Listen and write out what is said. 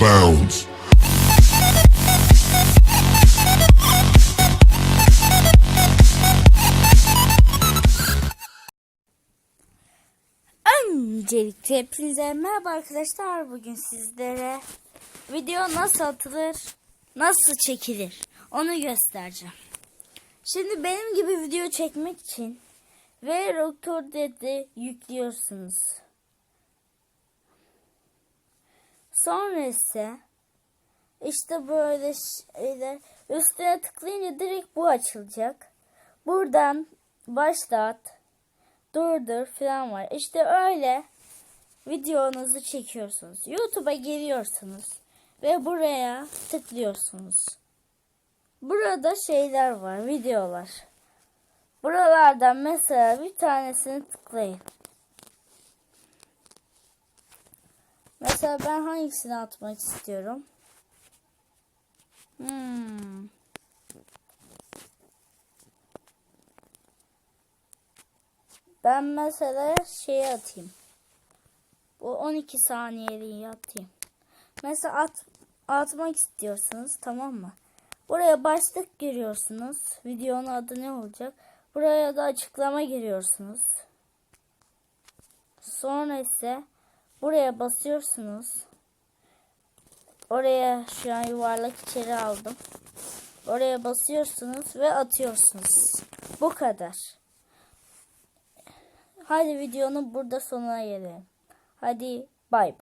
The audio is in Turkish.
bounds. Öncelikle hepinize merhaba arkadaşlar. Bugün sizlere video nasıl atılır, nasıl çekilir onu göstereceğim. Şimdi benim gibi video çekmek için ve Recorded'i yüklüyorsunuz. Sonra ise işte böyle şeyler üstüne tıklayınca direkt bu açılacak. Buradan başlat, durdur falan var. İşte öyle videonuzu çekiyorsunuz. YouTube'a giriyorsunuz ve buraya tıklıyorsunuz. Burada şeyler var, videolar. Buralardan mesela bir tanesini tıklayın. Mesela ben hangisini atmak istiyorum? Hmm. Ben mesela şey atayım. Bu 12 saniyeliği atayım. Mesela at, atmak istiyorsunuz tamam mı? Buraya başlık giriyorsunuz. Videonun adı ne olacak? Buraya da açıklama giriyorsunuz. Sonra ise buraya basıyorsunuz. Oraya şu an yuvarlak içeri aldım. Oraya basıyorsunuz ve atıyorsunuz. Bu kadar. Hadi videonun burada sonuna gelelim. Hadi bay.